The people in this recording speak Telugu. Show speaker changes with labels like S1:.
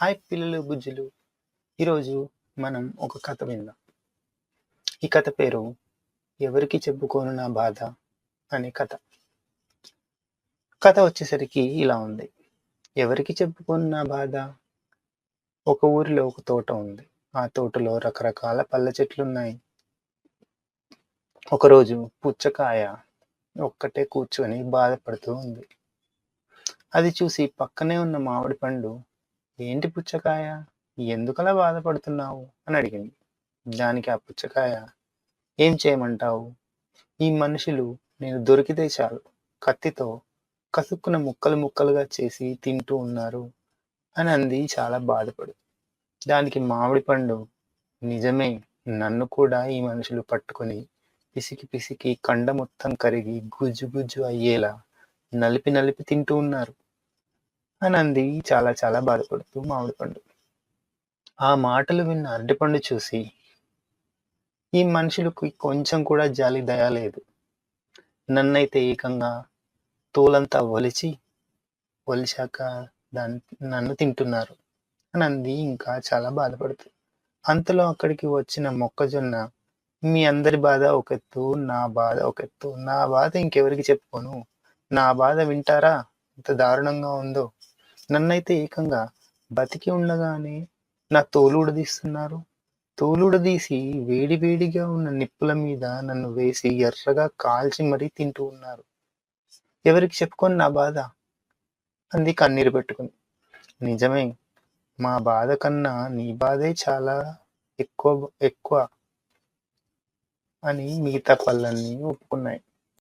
S1: హాయ్ పిల్లలు బుజ్జులు. ఈరోజు మనం ఒక కథ విందాం. ఈ కథ పేరు ఎవరికి చెప్పుకోను నా బాధ అనే కథ. కథ వచ్చేసరికి ఇలా ఉంది. ఎవరికి చెప్పుకోను నా బాధ? ఒక ఊరిలో ఒక తోట ఉంది. ఆ తోటలో రకరకాల పళ్ళ చెట్లు ఉన్నాయి ఒకరోజు పుచ్చకాయ ఒక్కటే కూర్చొని బాధపడుతూ ఉంది. అది చూసి పక్కనే ఉన్న మామిడి పండు ఏంటి పుచ్చకాయ? ఎందుకలా బాధపడుతున్నావు? అని అడిగింది. దానికి ఆ పుచ్చకాయ ఏం చేయమంటావు? ఈ మనుషులు నేను దొరికితే చాలు. కత్తితో కసుక్కున ముక్కలు ముక్కలుగా చేసి తింటూ ఉన్నారు అని అంది చాలా బాధపడు దానికి మామిడి పండు నిజమే. నన్ను కూడా ఈ మనుషులు పట్టుకొని పిసికి పిసికి కండ మొత్తం కరిగి గుజ్జు గుజ్జు అయ్యేలా నలిపి నలిపి తింటూ ఉన్నారు. అని అంది చాలా చాలా బాధపడుతూ మామిడి పండు. ఆ మాటలు విన్న అరటిపండు చూసి ఈ మనుషులకు కొంచెం కూడా జాలి దయ లేదు. నన్నైతే ఏకంగా తోలంతా ఒలిచి ఒలిచాక దాన్ని నన్ను తింటున్నారు. అని అంది ఇంకా చాలా బాధపడుతుంది అంతలో అక్కడికి వచ్చిన మొక్కజొన్న మీ అందరి బాధ ఒక ఎత్తు నా బాధ ఒక ఎత్తు నా బాధ ఇంకెవరికి చెప్పుకోను? నా బాధ వింటారా? ఎంత దారుణంగా ఉందో? నన్నైతే ఏకంగా బతికి ఉండగానే నా తోలుడదీస్తున్నారు తోలుడదీసి తోలు వేడి వేడిగా ఉన్న నిప్పుల మీద నన్ను వేసి ఎర్రగా కాల్చి మరీ తింటూ ఉన్నారు. ఎవరికి చెప్పుకొని నా బాధ? అంది కన్నీరు పెట్టుకుని. నిజమే మా బాధ కన్నా నీ బాధే చాలా ఎక్కువ ఎక్కువ అని మిగతా పళ్ళన్నీ ఒప్పుకున్నాయి.